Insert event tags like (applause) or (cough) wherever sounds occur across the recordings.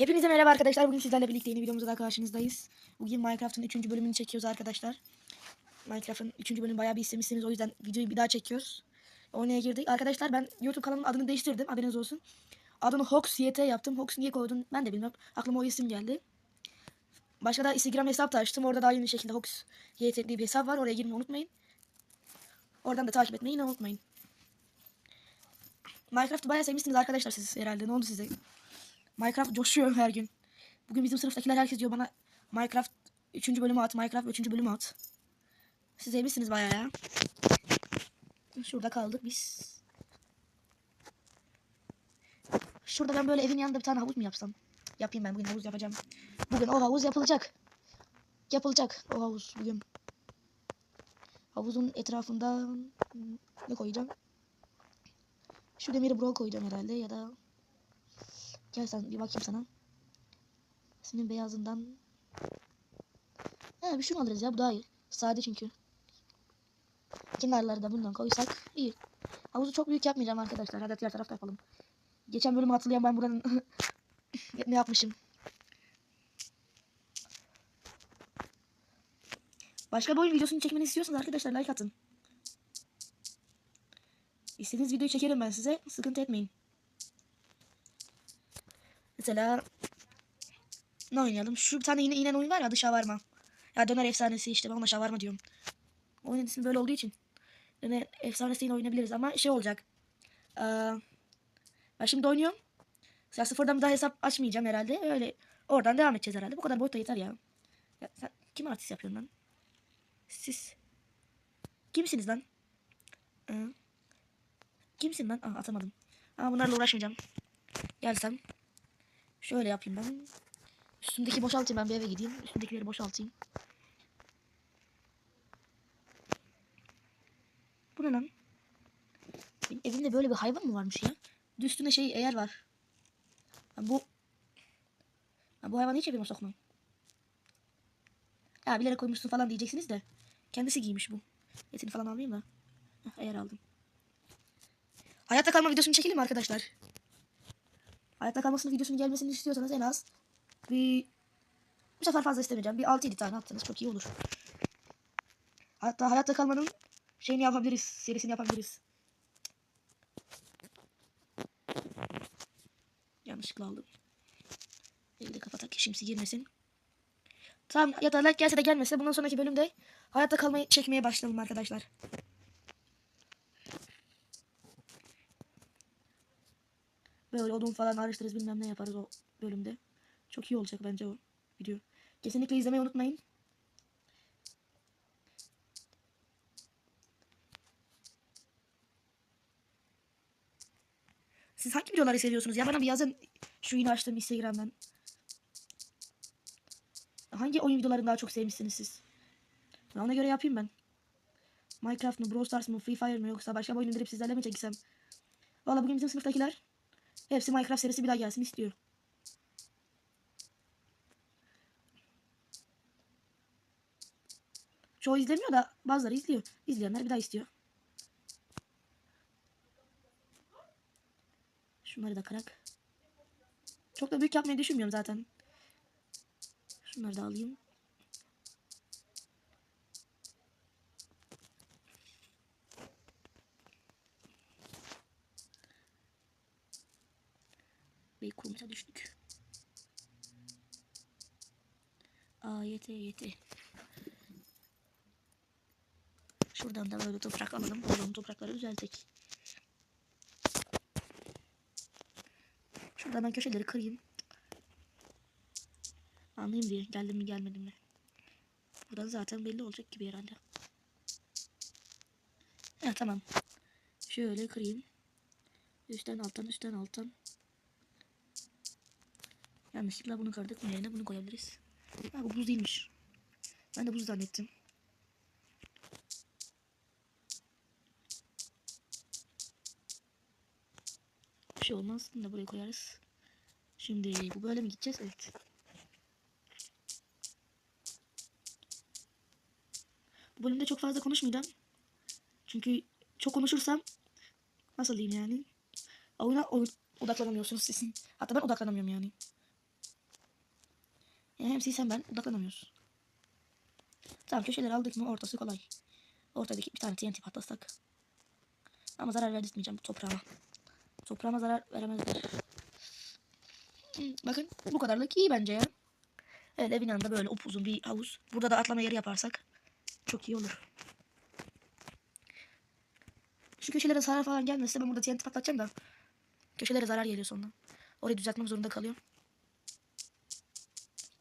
Hepinize merhaba arkadaşlar. Bugün sizlerle birlikte yeni videomuzda daha karşınızdayız. Bugün Minecraft'ın 3. bölümünü çekiyoruz arkadaşlar. Minecraft'ın 3. bölümünü bayağı bir istemişsiniz. O yüzden videoyu bir daha çekiyoruz. Oynaya girdik. Arkadaşlar ben YouTube kanalımın adını değiştirdim. Haberiniz olsun. Adını Hox YT yaptım. Hox niye koydum ben de bilmiyorum. Aklıma o isim geldi. Başka da Instagram hesap da açtım. Orada da aynı şekilde Hox YT diye bir hesap var. Oraya girmeyi unutmayın. Oradan da takip etmeyi unutmayın. Minecraft'ı bayağı sevmişsiniz arkadaşlar siz herhalde. Ne oldu size? Minecraft coşuyor her gün. Bugün bizim sınıftakiler herkes diyor bana Minecraft 3. bölümü at, Minecraft 3. bölümü at. Siz evlisiniz bayağı ya. Şurada kaldık biz. Şurada ben böyle evin yanında bir tane havuz mu yapsam? Yapayım ben bugün havuz yapacağım. Bugün o havuz yapılacak. Yapılacak o havuz bugün. Havuzun etrafında ne koyacağım? Şu demiri buraya koyacağım herhalde ya da Gel sen bir bakayım sana. Senin beyazından. He bir şunu alırız ya bu daha iyi. Sade çünkü. Kenarları da bundan koysak iyi. Havuzu çok büyük yapmayacağım arkadaşlar. Hadi diğer tarafta yapalım. Geçen bölümü hatırlayan ben buranın (laughs) ne yapmışım. Başka bir oyun videosunu çekmeni istiyorsanız arkadaşlar like atın. İstediğiniz videoyu çekerim ben size. Sıkıntı etmeyin. Mesela ne oynayalım? Şu bir tane yine inen oyun var ya adı şavarma. Ya döner efsanesi işte ben ona şavarma diyorum. Oyunun ismi böyle olduğu için. Döner efsanesi yine oynayabiliriz ama şey olacak. Ee, ben şimdi oynuyorum. Ya sıfırdan bir daha hesap açmayacağım herhalde. Öyle oradan devam edeceğiz herhalde. Bu kadar boyutta yeter ya. ya sen kim artist yapıyorsun lan? Siz. Kimsiniz lan? Ee, kimsin lan? Aa, atamadım. Ama bunlarla uğraşmayacağım. Gelsem. Şöyle yapayım ben. Üstümdeki boşaltayım ben bir eve gideyim. Üstümdekileri boşaltayım. Bu ne lan? Benim evimde böyle bir hayvan mı varmış ya? Bir de üstünde şey eğer var. Ben bu ben bu hayvanı hiç evime sokmam. Ya bilerek koymuşsun falan diyeceksiniz de. Kendisi giymiş bu. Etini falan almayayım da. Eğer aldım. Hayatta kalma videosunu çekelim mi arkadaşlar? Hayatta kalmasının videosunun gelmesini istiyorsanız en az bir bu sefer fazla istemeyeceğim. Bir 6-7 tane atsanız çok iyi olur. Hatta hayatta kalmanın şeyini yapabiliriz. Serisini yapabiliriz. Yanlışlıkla aldım. Evi de kapatak şimsi girmesin. Tamam ya da like gelse de gelmese bundan sonraki bölümde hayatta kalmayı çekmeye başlayalım arkadaşlar. Böyle odun falan araştırırız bilmem ne yaparız o bölümde. Çok iyi olacak bence o video. Kesinlikle izlemeyi unutmayın. Siz hangi videoları seviyorsunuz? Ya bana bir yazın. Şu yeni açtığım Instagram'dan. Hangi oyun videolarını daha çok sevmişsiniz siz? Ben ona göre yapayım ben. Minecraft mı, Brawl Stars mı, Free Fire mı yoksa başka bir oyun indirip sizlerle mi çeksem? Valla bugün bizim sınıftakiler Hepsi Minecraft serisi bir daha gelsin istiyor. Çoğu izlemiyor da bazıları izliyor. İzleyenler bir daha istiyor. Şunları da kırak. Çok da büyük yapmayı düşünmüyorum zaten. Şunları da alayım. Beykoz'a düştük. Aa yete yete. Şuradan da böyle toprak alalım. Oğlum toprakları düzeltek. Şuradan ben köşeleri kırayım. Anlayayım diye. Geldim mi gelmedim mi. Buradan zaten belli olacak gibi herhalde. Evet tamam. Şöyle kırayım. Üstten alttan üstten alttan. Yanlışlıkla bunu kırdık. Bunun yerine bunu koyabiliriz. Ha bu buz değilmiş. Ben de buz zannettim. Bir şey olmaz. Bunu da buraya koyarız. Şimdi bu böyle mi gideceğiz? Evet. Bu bölümde çok fazla konuşmayacağım. Çünkü çok konuşursam nasıl diyeyim yani? Oyuna oy- odaklanamıyorsunuz sizin. Hatta ben odaklanamıyorum yani. Hem siz hem ben odaklanamıyoruz. Tamam köşeleri aldık mı ortası kolay. Ortadaki bir tane TNT patlasak. Ama zarar verdirtmeyeceğim toprağıma. Toprağıma zarar veremezler. Hı, Bakın bu kadarlık iyi bence ya. Evet evin yanında böyle upuzun bir havuz. Burada da atlama yeri yaparsak çok iyi olur. Şu köşelere zarar falan gelmezse ben burada TNT patlatacağım da. Köşelere zarar geliyor sonra. Orayı düzeltmek zorunda kalıyorum.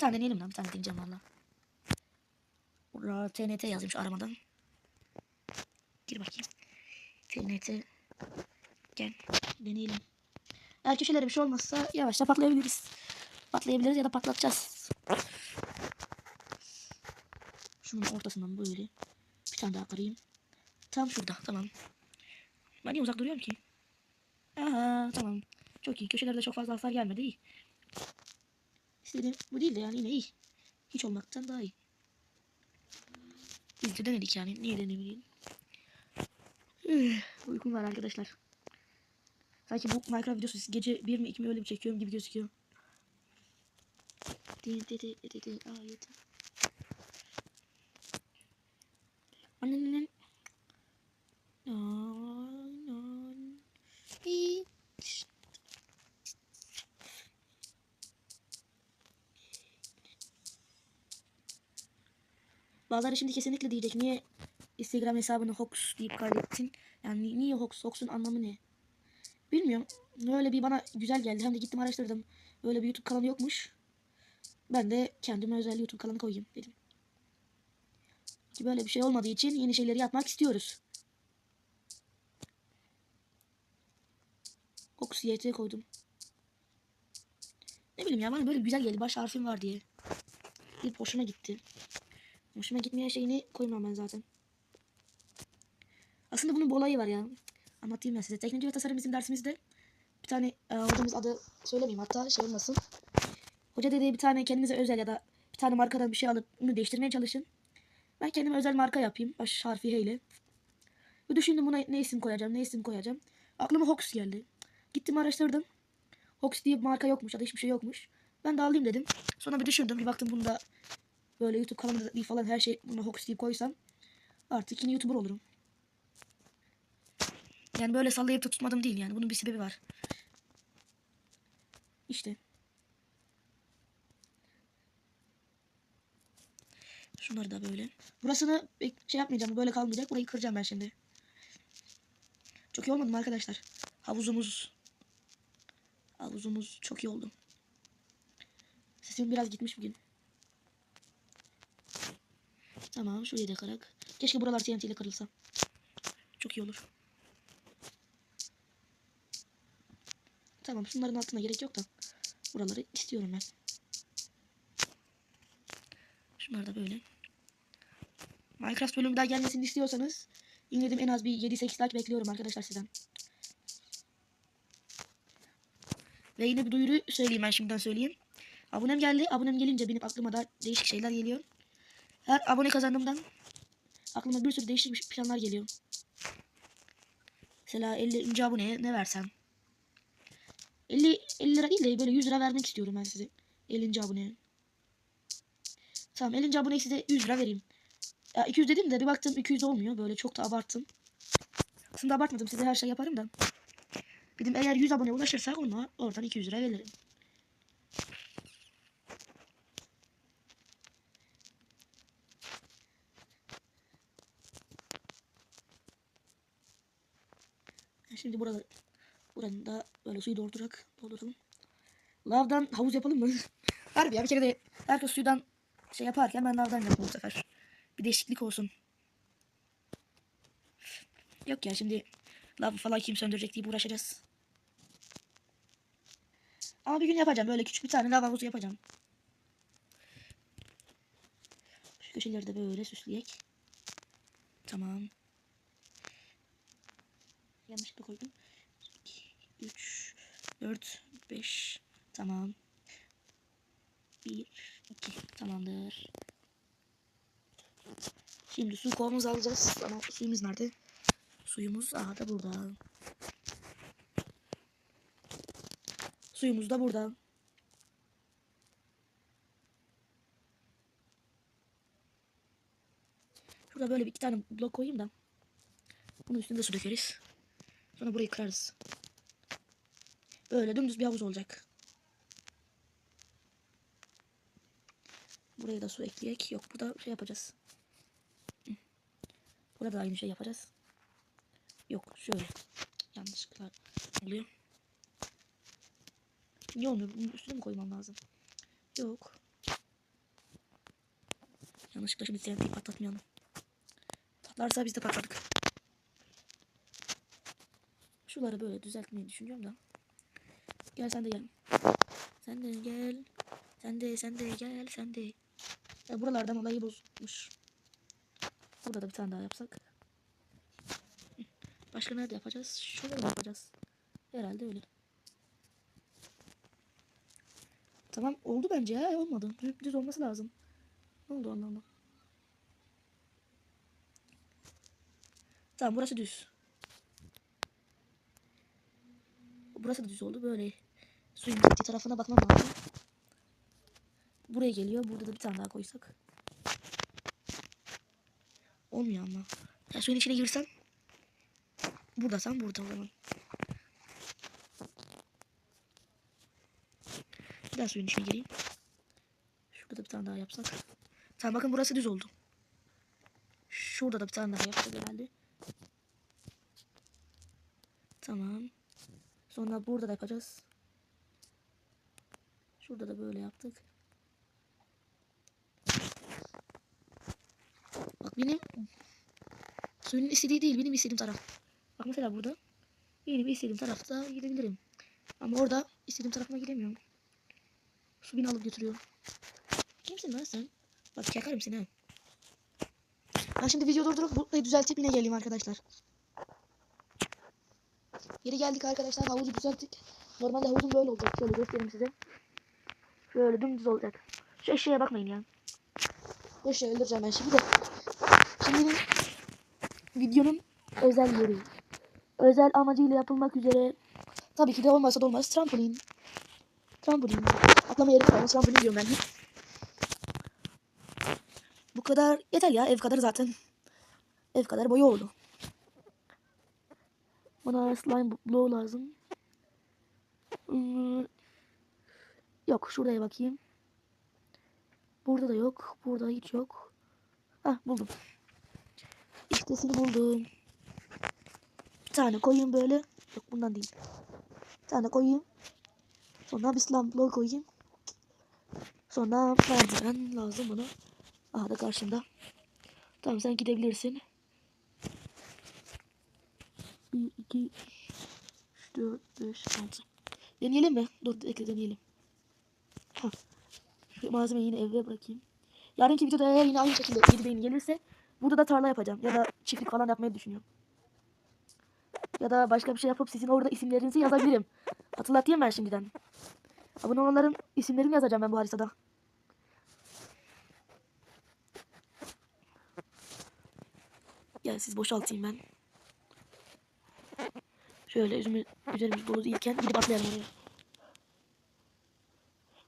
Tane deneyelim lan. Bir tane deneyeceğim valla. Burada TNT yazmış aramadan. Gir bakayım. TNT. Gel. Deneyelim. Eğer köşelere bir şey olmazsa yavaşça patlayabiliriz. Patlayabiliriz ya da patlatacağız. Şunun ortasından böyle. Bir tane daha kırayım. Tam şurada. Tamam. Ben niye uzak duruyorum ki? Aha tamam. Çok iyi. Köşelerde çok fazla hasar gelmedi. iyi. İstediğim bu değil de yani yine iyi. Hiç olmaktan daha iyi. Biz de denedik yani. Niye denemeyelim? Uykum var arkadaşlar. Sanki bu Minecraft videosu gece 1 mi 2 mi öyle bir çekiyorum gibi gözüküyor. Annenin Bazıları şimdi kesinlikle diyecek niye Instagram hesabını Hox deyip kaydettin? Yani niye Hox? Hox'un anlamı ne? Bilmiyorum. Öyle bir bana güzel geldi. Hem de gittim araştırdım. Böyle bir YouTube kanalı yokmuş. Ben de kendime özel YouTube kanalı koyayım dedim. Ki böyle bir şey olmadığı için yeni şeyleri yapmak istiyoruz. Hox YT koydum. Ne bileyim ya bana böyle güzel geldi. Baş harfim var diye. Bir hoşuma gitti. Hoşuma gitmeyen şeyini koymam ben zaten. Aslında bunun bir olayı var ya. Anlatayım ben size. Teknoloji ve tasarım bizim dersimizde bir tane e, hocamız adı söylemeyeyim hatta şey olmasın. Hoca dedi bir tane kendinize özel ya da bir tane markadan bir şey alıp bunu değiştirmeye çalışın. Ben kendime özel marka yapayım. Baş harfi H ile. Ve düşündüm buna ne isim koyacağım, ne isim koyacağım. Aklıma Hox geldi. Gittim araştırdım. Hox diye bir marka yokmuş ya da hiçbir şey yokmuş. Ben de alayım dedim. Sonra bir düşündüm. Bir baktım bunda böyle YouTube kanalımda bir falan her şey buna Hox deyip koysam artık yine YouTuber olurum. Yani böyle sallayıp tutmadım değil yani. Bunun bir sebebi var. İşte. Şunları da böyle. Burasını şey yapmayacağım. Böyle kalmayacak. Burayı kıracağım ben şimdi. Çok iyi olmadı mı arkadaşlar? Havuzumuz. Havuzumuz çok iyi oldu. Sesim biraz gitmiş bugün. Tamam şurayı da kırak. Keşke buralar TNT ile kırılsa. Çok iyi olur. Tamam şunların altına gerek yok da. Buraları istiyorum ben. Şunlar da böyle. Minecraft bölümü daha gelmesini istiyorsanız yine dedim en az bir 7-8 like bekliyorum arkadaşlar sizden. Ve yine bir duyuru söyleyeyim ben şimdiden söyleyeyim. Abonem geldi. Abonem gelince benim aklıma da değişik şeyler geliyor. Her abone kazandığımdan aklıma bir sürü değişik planlar geliyor. Mesela 50. aboneye ne versem? 50, 50 lira değil de böyle 100 lira vermek istiyorum ben size. 50. aboneye. Tamam 50. aboneye size 100 lira vereyim. Ya 200 dedim de bir baktım 200 olmuyor. Böyle çok da abarttım. Aslında abartmadım. Size her şey yaparım da. Dedim eğer 100 abone ulaşırsak ona oradan 200 lira veririm. Şimdi burada buranın da böyle suyu doldurarak dolduralım. Lavdan havuz yapalım mı? (laughs) Harbi ya bir kere de herkes suydan şey yaparken ben lavdan yapayım bu sefer. Bir değişiklik olsun. Yok ya şimdi lav falan kim söndürecek diye uğraşacağız. Ama bir gün yapacağım. Böyle küçük bir tane lav havuzu yapacağım. Şu köşeleri de böyle süsleyek. Tamam. Yanlışlıkla koydum. 2, 3, 4, 5. Tamam. 1, 2. Tamamdır. Şimdi su kovamızı alacağız. Ama suyumuz nerede? Suyumuz aha da burada. Suyumuz da burada. Şurada böyle bir iki tane blok koyayım da. Bunun üstünde su dökeriz. Sonra burayı kırarız. Böyle dümdüz bir havuz olacak. Buraya da su ekleyek. Yok burada şey yapacağız. Burada da aynı şey yapacağız. Yok şöyle. Yanlışlıkla oluyor. Niye olmuyor? Bunun üstüne mi koymam lazım? Yok. Yanlışlıkla şimdi TNT'yi patlatmayalım. Patlarsa biz de patladık. Şuları böyle düzeltmeyi düşünüyorum da. Gel sen de gel. Sen de gel. Sen de sen de gel sen de. Ya buralardan olayı bozmuş. Burada da bir tane daha yapsak. Başka nerede yapacağız? Şöyle mi yapacağız? Herhalde öyle. Tamam oldu bence ya olmadı. Düz, düz olması lazım. Ne oldu Allah Allah. Tamam burası düz. Burası da düz oldu böyle. Suyun gittiği tarafına bakmam lazım. Buraya geliyor. Burada da bir tane daha koysak. Olmuyor ama. Ya suyun içine girsem. Buradasam burada o zaman. Bir daha suyun içine gireyim. Şurada da bir tane daha yapsak. Tamam bakın burası düz oldu. Şurada da bir tane daha yapacağız herhalde. Tamam. Sonra burada da yapacağız. Şurada da böyle yaptık. Bak benim suyun istediği değil benim istediğim taraf. Bak mesela burada benim istediğim tarafta gidebilirim. Ama orada istediğim tarafıma gidemiyorum. Su beni alıp götürüyor. Kimsin lan sen? Bak yakarım seni ha. Ben şimdi video durdurup burayı düzeltip yine geleyim arkadaşlar. Geri geldik arkadaşlar. Havuzu düzelttik. Normalde havuzum böyle olacak. Şöyle göstereyim size. Şöyle dümdüz olacak. Şu eşeğe bakmayın ya. Bu eşeği öldüreceğim ben şimdi de. Şimdi videonun özel yeri. Özel amacıyla yapılmak üzere. Tabii ki de olmazsa da olmaz. Trampolin. Trampolin. Atlama yeri falan. Trampolin diyorum ben. Bu kadar yeter ya. Ev kadar zaten. Ev kadar boyu oldu. Bana slime bloğu lazım. Yok şuraya bakayım. Burada da yok. Burada hiç yok. Ah buldum. İştesini buldum. Bir tane koyayım böyle. Yok bundan değil. Bir tane koyayım. Sonra bir slime bloğu koyayım. Sonra merdiven lazım bana. Aha da karşımda. Tamam sen gidebilirsin. 1, 2, 3, 4, 5, 6. Deneyelim mi? Dur bekle deneyelim. Ha. Şu malzemeyi yine eve bırakayım. Yarınki videoda eğer yine aynı şekilde 7 beğeni gelirse burada da tarla yapacağım. Ya da çiftlik falan yapmayı düşünüyorum. Ya da başka bir şey yapıp sizin orada isimlerinizi yazabilirim. (laughs) Hatırlatayım ben şimdiden. Abone olanların isimlerini yazacağım ben bu haritada. Gel siz boşaltayım ben. Şöyle üzümü, üzerimiz dolu değilken gidip atlayalım oraya.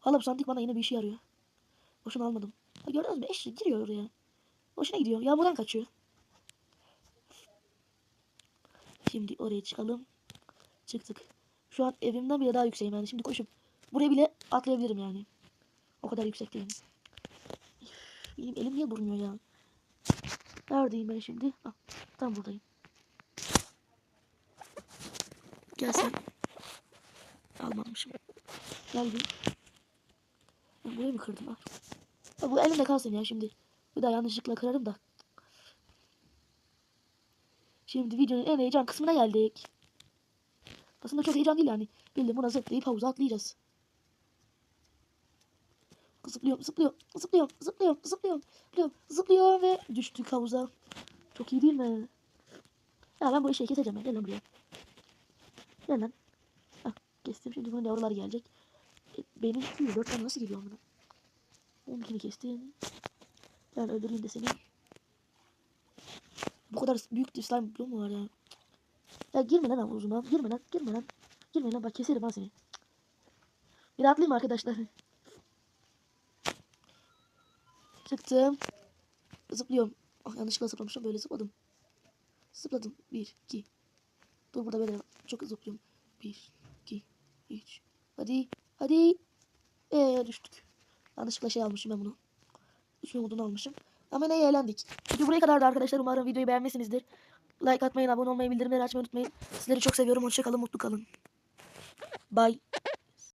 Hala bu sandık bana yine bir işe yarıyor. Boşuna almadım. Ha, gördünüz mü? Eşek giriyor oraya. Boşuna gidiyor. Yağmurdan kaçıyor. Şimdi oraya çıkalım. Çıktık. Şu an evimden bile daha yükseğim yani. Şimdi koşup buraya bile atlayabilirim yani. O kadar yüksekteyim. Benim elim niye durmuyor ya? Neredeyim ben şimdi? Ah, tam buradayım. Gel sen. Almamışım. Geldim. Ben burayı mı kırdım ha? Ya bu elimde kalsın ya şimdi. Bir daha yanlışlıkla kırarım da. Şimdi videonun en heyecan kısmına geldik. Aslında çok heyecan değil yani. Bildim buna zıplayıp havuza atlayacağız. Zıplıyorum, zıplıyorum, zıplıyorum, zıplıyorum, zıplıyorum, zıplıyorum, zıplıyorum ve düştük havuza. Çok iyi değil mi? Ya ben bu eşeği keseceğim. Gel lan buraya. Gel lan. Hah, kestim. Şimdi bunun yavruları gelecek. E, benim 4 tane nasıl geliyor bana? 12'ni kestim. Ben öldüreyim de seni. Bu kadar büyük bir slime bloğu mu var ya? Ya girme lan uzuna. Girme lan. Girme lan. Girme lan. Bak keserim ha seni. Bir atlayayım arkadaşlar? Çıktım. Zıplıyorum. Ah yanlışlıkla zıplamışım. Böyle zıpladım. Zıpladım. 1, 2. Dur burada böyle çok zıplıyorum. 1, 2, 3. Hadi. Hadi. Eee düştük. Yanlışlıkla şey almışım ben bunu. Üç modunu almışım. Ama ne eğlendik. Video buraya kadardı arkadaşlar. Umarım videoyu beğenmişsinizdir. Like atmayı, abone olmayı, bildirimleri açmayı unutmayın. Sizleri çok seviyorum. Hoşça kalın, mutlu kalın. Bye.